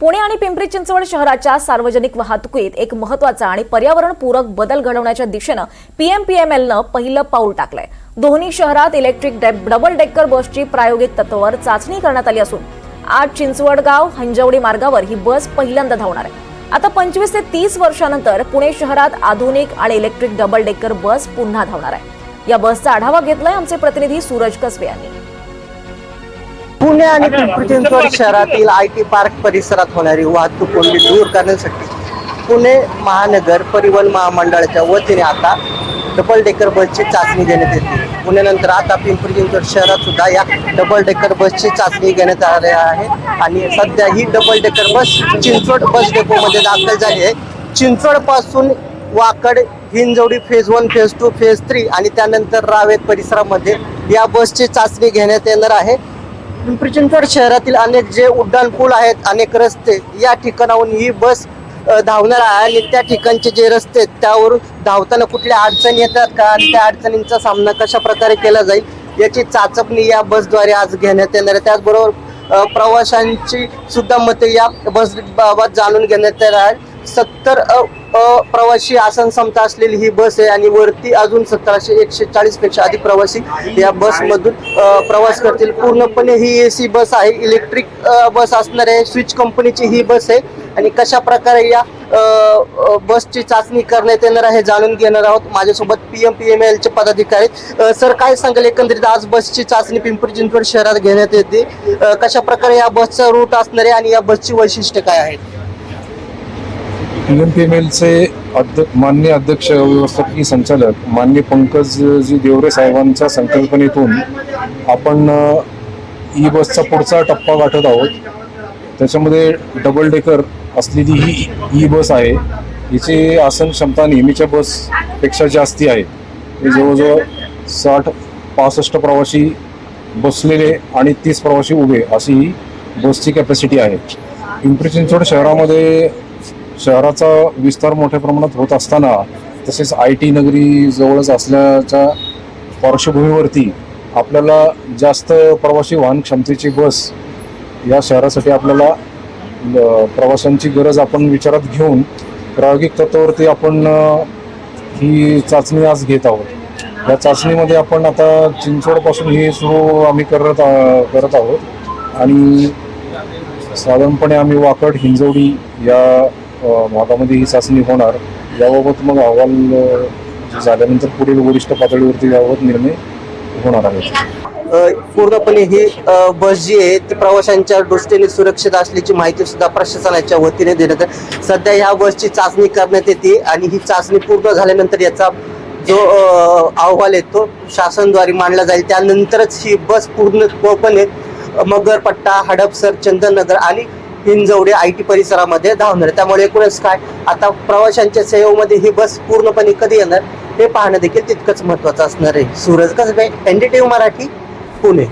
पुणे आणि पिंपरी चिंचवड शहराच्या सार्वजनिक वाहतुकीत एक महत्त्वाचा आणि पर्यावरणपूरक बदल घडवण्याच्या दिशेनं पीएमपीएमएलनं पहिलं पाऊल टाकलंय. दोन्ही शहरात इलेक्ट्रिक डबल डेक्कर बसची प्रायोगिक तत्वावर चाचणी करण्यात आली असून आज चिंचवडगाव हंजवडी मार्गावर ही बस पहिल्यांदा धावणार आहे. आता पंचवीस ते तीस वर्षानंतर पुणे शहरात आधुनिक आणि इलेक्ट्रिक डबल डेक्कर बस पुन्हा धावणार आहे. या बसचा आढावा घेतलाय आमचे प्रतिनिधी सूरज कसबे यांनी. पुणे आणि पिंपरी चिंचवड शहरातील आय टी पार्क परिसरात होणारी वाहतूक कोंडी दूर करण्यासाठी पुणे महानगर परिवहन महामंडळाच्या वतीने आता डबल डेकर बसची चाचणी घेण्यात येते. पुण्यानंतर आता पिंपरी चिंचवड शहरात सुद्धा या डबल डेकर बसची चाचणी घेण्यात आली आहे. आणि सध्या ही double decker bus Chinchwad bus डेपोमध्ये दाखल झाली आहे. चिंचवडपासून Wakad Hinjawadi phase one phase two phase three आणि त्यानंतर रावेत परिसरामध्ये या बसची चाचणी घेण्यात येणार आहे. पिंपरी चिंचवड शहरातील अनेक जे उड्डाण पूल आहेत अनेक रस्ते या ठिकाणाहून ही बस धावणार आहे आणि त्या ठिकाणचे जे रस्ते आहेत त्यावरून धावताना कुठल्या अडचणी येतात का आणि त्या अडचणींचा सामना कशा प्रकारे केला जाईल याची चाचपणी या बसद्वारे आज घेण्यात येणार आहे. त्याचबरोबर प्रवाशांची सुद्धा मते या बस बाबत जाणून घेण्यात येणार आहे. सत्तर प्रवासी आसन क्षमता असलेली ही बस आहे आणि वरती अजून सतराशे एकशे चाळीसपेक्षा अधिक प्रवासी या बसमधून प्रवास करतील. पूर्णपणे ही ए सी बस आहे इलेक्ट्रिक बस असणार आहे स्विच कंपनीची ही बस आहे. आणि कशा प्रकारे या बसची चाचणी करण्यात येणार आहे जाणून घेणार आहोत. माझ्यासोबत पी एम पी एम एलचे पदाधिकारी सर काय सांगेल? एकंदरीत आज बसची चाचणी पिंपरी चिंचवड शहरात घेण्यात येते. कशा प्रकारे या बसचा रूट असणार आहे आणि या बसची वैशिष्ट्य काय आहेत? पी एम पी एम एलचे अध्यक्ष मान्य अध्यक्ष व्यवस्थापकीय संचालक मान्य पंकजजी देवरे साहेबांच्या संकल्पनेतून आपण ई बसचा पुढचा टप्पा गाठत आहोत. त्याच्यामध्ये डबल डेकर असलेली ही ई बस आहे. हिची आसन क्षमता नेहमीच्या बसपेक्षा जास्ती आहे. हे जवळजवळ साठ पासष्ट प्रवासी बसलेले आणि तीस प्रवासी उभे अशी ही बसची कॅपॅसिटी आहे. पिंपरी चिंचवड शहरामध्ये शहराचा विस्तार मोठ्या प्रमाणात होत असताना तसेच आय टी नगरी जवळच असल्याच्या पार्श्वभूमीवरती आपल्याला जास्त प्रवासी वाहन क्षमतेची बस या शहरासाठी आपल्याला प्रवाशांची गरज आपण विचारात घेऊन प्रायोगिक तत्वावरती आपण ही चाचणी आज घेत आहोत. या चाचणीमध्ये आपण आता चिंचवडपासून ही सुरू आम्ही करत आ- करत आहोत. आणि साधारणपणे आम्ही वाकड हिंजवडी या भागामध्ये ही चाचणी होणार. याबाबत मग अहवाल झाल्यानंतर पुढील वरिष्ठ पातळीवरती याबाबत निर्णय होणार आहे. पूर्णपणे ही बस जी आहे ती प्रवाशांच्या दृष्टीने सुरक्षित असल्याची माहिती सुद्धा प्रशासनाच्या वतीने देण्यात सध्या ह्या बसची चाचणी करण्यात येते आणि ही चाचणी पूर्ण झाल्यानंतर याचा जो अहवाल आहे तो शासनद्वारे मांडला जाईल. त्यानंतरच ही बस पूर्णपणे मगरपट्टा हडपसर चंदननगर आणि हिंजवडे आय टी परिसरामध्ये धावणार आहे. त्यामुळे एकूणच काय आता प्रवाशांच्या सेवेमध्ये ही बस पूर्णपणे कधी येणार हे पाहणं देखील तितकंच महत्वाचं असणार आहे सूरज कसं काय टी मराठी पुणे